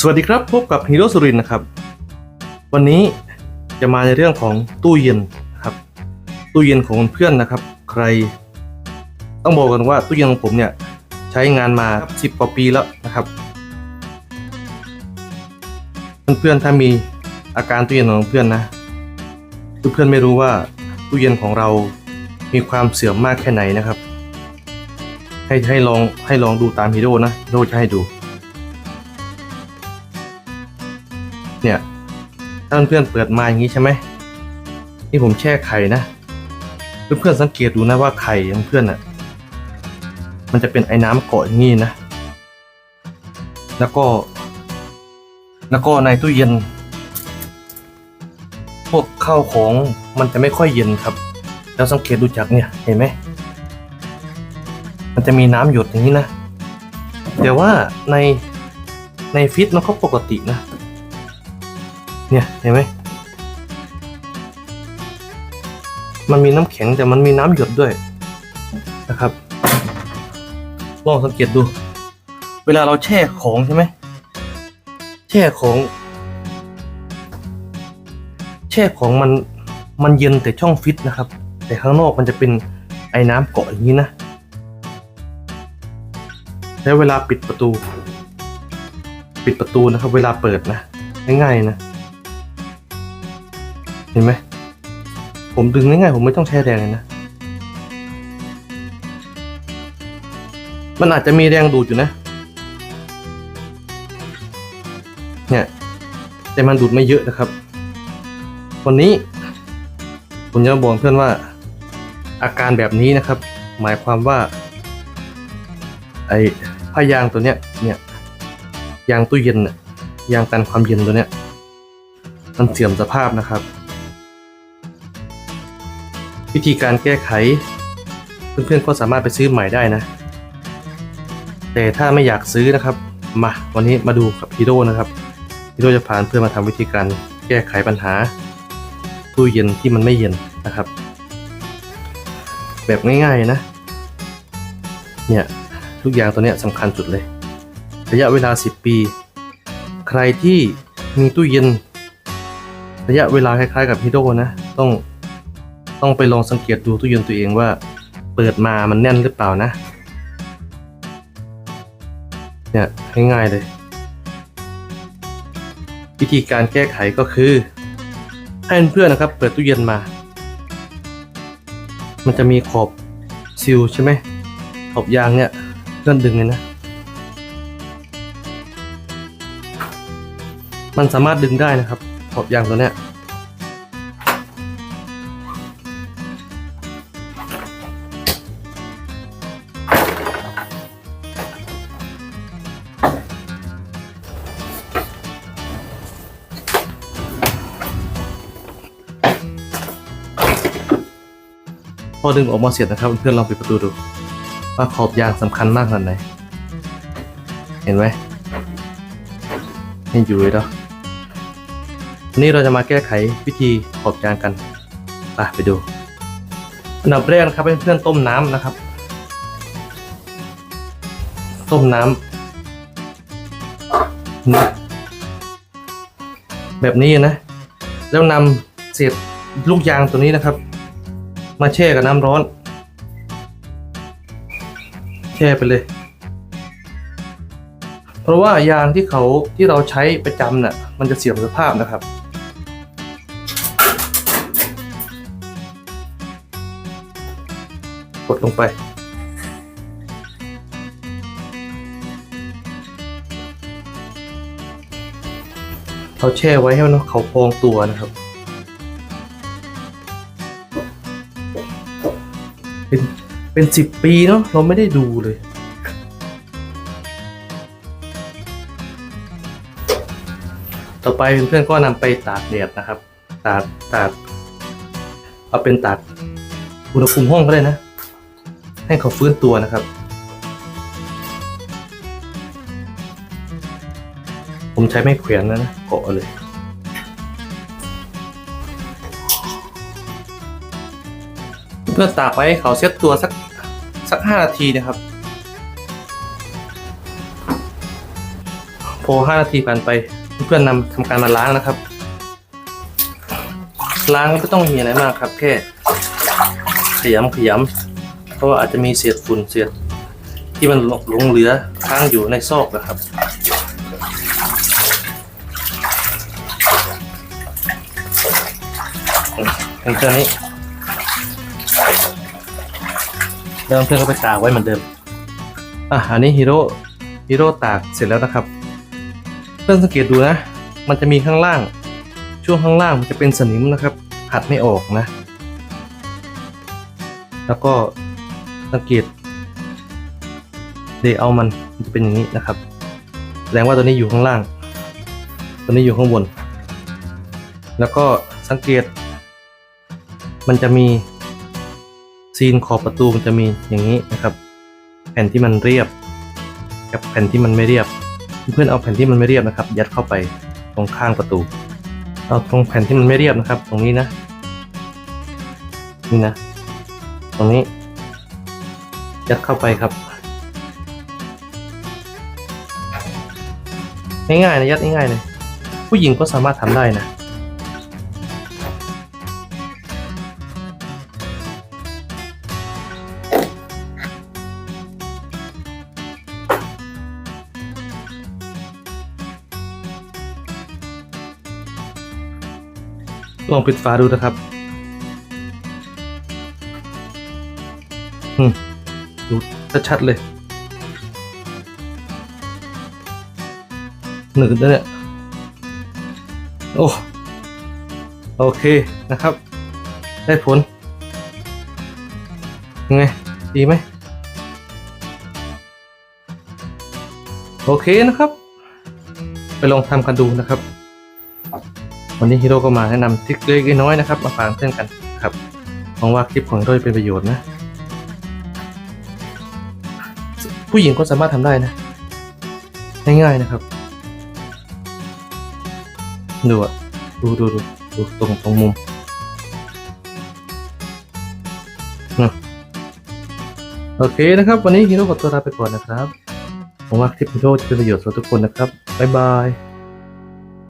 สวัสดีครับ พบกับฮีโร่สุรินนะครับ วันนี้จะมาในเรื่องของตู้เย็นนะครับ ตู้เย็นของเพื่อนนะครับ ใคร ต้องบอกกันว่าตู้เย็นของผมเนี่ยใช้งานมาสิบกว่าปีแล้วนะครับ เพื่อนๆถ้ามีอาการตู้เย็นของเพื่อนนะเพื่อนๆไม่รู้ว่าตู้เย็นของเรามีความเสื่อมมากแค่ไหนนะครับ ให้ให้ลองให้ลองดูตามฮีโร่นะฮีโร่จะให้ดู เนี่ยถ้าเพื่อนเปิดมาอย่างนี้ใช่ไหมนี่ผมแช่ไข่นะเพื่อนๆสังเกตดูนะว่าไข่ของเพื่อนอะ มันจะเป็นไอ้น้ำเกาะอย่างนี้นะ แล้วก็ แล้วก็ในตู้เย็น พวกข้าวของมันจะไม่ค่อยเย็นครับ แล้วสังเกตดูจากเนี่ยเห็นไหมมันจะมีน้ำหยดอย่างนี้นะแต่ว่าในในฟิตมันก็ปกตินะ เนี่ยเห็นไหมมันมีน้ำแข็งแต่มันมีน้ำหยดด้วยนะครับ ลองสังเกตดู เวลาเราแช่ของใช่ไหมแช่ของ แช่ของมันมันเย็นแต่ช่องฟิตนะครับ แต่ข้างนอกมันจะเป็นไอ้น้ำเกาะอย่างนี้นะ แล้วเวลาปิดประตู ปิดประตูนะครับ เวลาเปิดนะง่ายๆนะ เห็นไหม ผมดึงง่ายๆผมไม่ต้องใช้แรงเลยนะ มันอาจจะมีแรงดูดอยู่นะ เนี่ย แต่มันดูดไม่เยอะนะครับ วันนี้ ผมจะบอกเพื่อนว่า อาการแบบนี้นะครับ หมายความว่า ไอ้ผ้ายางตัวเนี้ย เนี่ยยางตู้เย็นน่ะยางกันความเย็นตัวเนี้ยมันเสื่อมสภาพนะครับ วิธีการแก้ไข เพื่อนๆก็สามารถไปซื้อใหม่ได้นะ แต่ถ้าไม่อยากซื้อนะครับ มาวันนี้มาดูกับฮีโร่นะครับฮีโร่จะพาเพื่อนมาทำวิธีการแก้ไขปัญหาตู้เย็นที่มันไม่เย็นนะครับ แบบง่ายๆนะเนี่ยทุกอย่างตัวเนี้ยสำคัญสุดเลย ระยะเวลา 10 ปี ใครที่มีตู้เย็น ระยะเวลาคล้ายๆกับฮีโร่นะ ต้อง ต้องไปลองสังเกตดูตู้เย็นตัวเองว่า เปิดมามันแน่นหรือเปล่านะ เนี่ยง่ายๆเลย วิธีการแก้ไขก็คือ ให้เพื่อนนะครับ เปิดตู้เย็นมา มันจะมีขอบซิลใช่ไหมขอบยางเนี่ยเพื่อนดึงเลยนะ มันสามารถดึงได้นะครับ ขอบยางตัวเนี้ย พอดึงออกมาเสร็จนะครับเพื่อนลองปิดประตูดูว่าขอบยางสำคัญมากขนาดไหน เห็นไหมให้อยู่เลยเนาะวันนี้เราจะมาแก้ไขวิธีขอบยางกันไปไปดู อันดับแรกนะครับเพื่อนๆต้มน้ำนะครับ ต้มน้ำนี่แบบนี้นะ แล้วนำเศษลูกยางตัวนี้นะครับ มาแช่กับน้ำร้อน แช่ไปเลย เพราะว่ายางที่เขาที่เราใช้ประจำน่ะ มันจะเสื่อมสภาพนะครับกดลงไป เราแช่ไว้ให้มันเขาพองตัวนะครับ เป็นเป็นสิบปีเนาะเราไม่ได้ดูเลย ต่อไปเพื่อนๆก็นำไปตากแดดนะครับ ตากตากเอาเป็นตากอุณหภูมิห้องก็ได้นะ ให้เขาฟื้นตัวนะครับ ผมใช้ไม้แขวนนะนะเกาะเลย เพื่อตากไว้ให้เขาเซ็ตตัวสักสักห้านาทีนะครับ พอห้านาทีผ่านไปเพื่อนนำทำการมาล้างนะครับ ล้างไม่ต้องมีอะไรมากครับ แค่ขยำขยำเพราะว่าอาจจะมีเศษฝุ่นเศษที่มันหลงเหลือค้างอยู่ในซอกนะครับเป็นเครื่องนี้ เริ่มเพื่อนก็ไปตากไว้เหมือนเดิม อะ อันนี้ฮีโร่ฮีโร่ตากเสร็จแล้วนะครับ เพื่อนสังเกตดูนะ มันจะมีข้างล่าง ช่วงข้างล่างมันจะเป็นสนิมนะครับ หัดไม่ออกนะ แล้วก็สังเกตเดเอามันมันจะเป็นอย่างนี้นะครับ แสดงว่าตัวนี้อยู่ข้างล่าง ตัวนี้อยู่ข้างบน แล้วก็สังเกต มันจะมี ซีนขอบประตูมันจะมีอย่างนี้นะครับ แผ่นที่มันเรียบ กับแผ่นที่มันไม่เรียบ เพื่อนเอาแผ่นที่มันไม่เรียบนะครับ ยัดเข้าไปตรงข้างประตู เอาตรงแผ่นที่มันไม่เรียบนะครับ ตรงนี้นะ นี่นะ ตรงนี้ ยัดเข้าไปครับง่ายๆนะยัดง่ายๆเลยผู้หญิงก็สามารถทำได้นะ ลองปิดฝาดูนะครับอืมดูชัดๆเลยหนืดนะเนี่ย โอ้ โอเคนะครับ ได้ผล ยังไง ดีไหม โอเคนะครับ ไปลองทำกันดูนะครับ วันนี้ฮีโร่ก็มาแนะนำทริคเล็กน้อยนะครับมาฝากเพื่อนกันครับหวังว่าคลิปของฮีโร่จะเป็นประโยชน์นะ ผู้หญิงก็สามารถทำได้นะง่ายๆนะครับ ดูอะดูดูดูดูตรงตรงมุมนะโอเคนะครับ วันนี้ฮีโร่ขอตัวลาไปก่อนนะครับหวังว่าคลิปฮีโร่จะเป็นประโยชน์สำหรับทุกคนนะครับบ๊ายบาย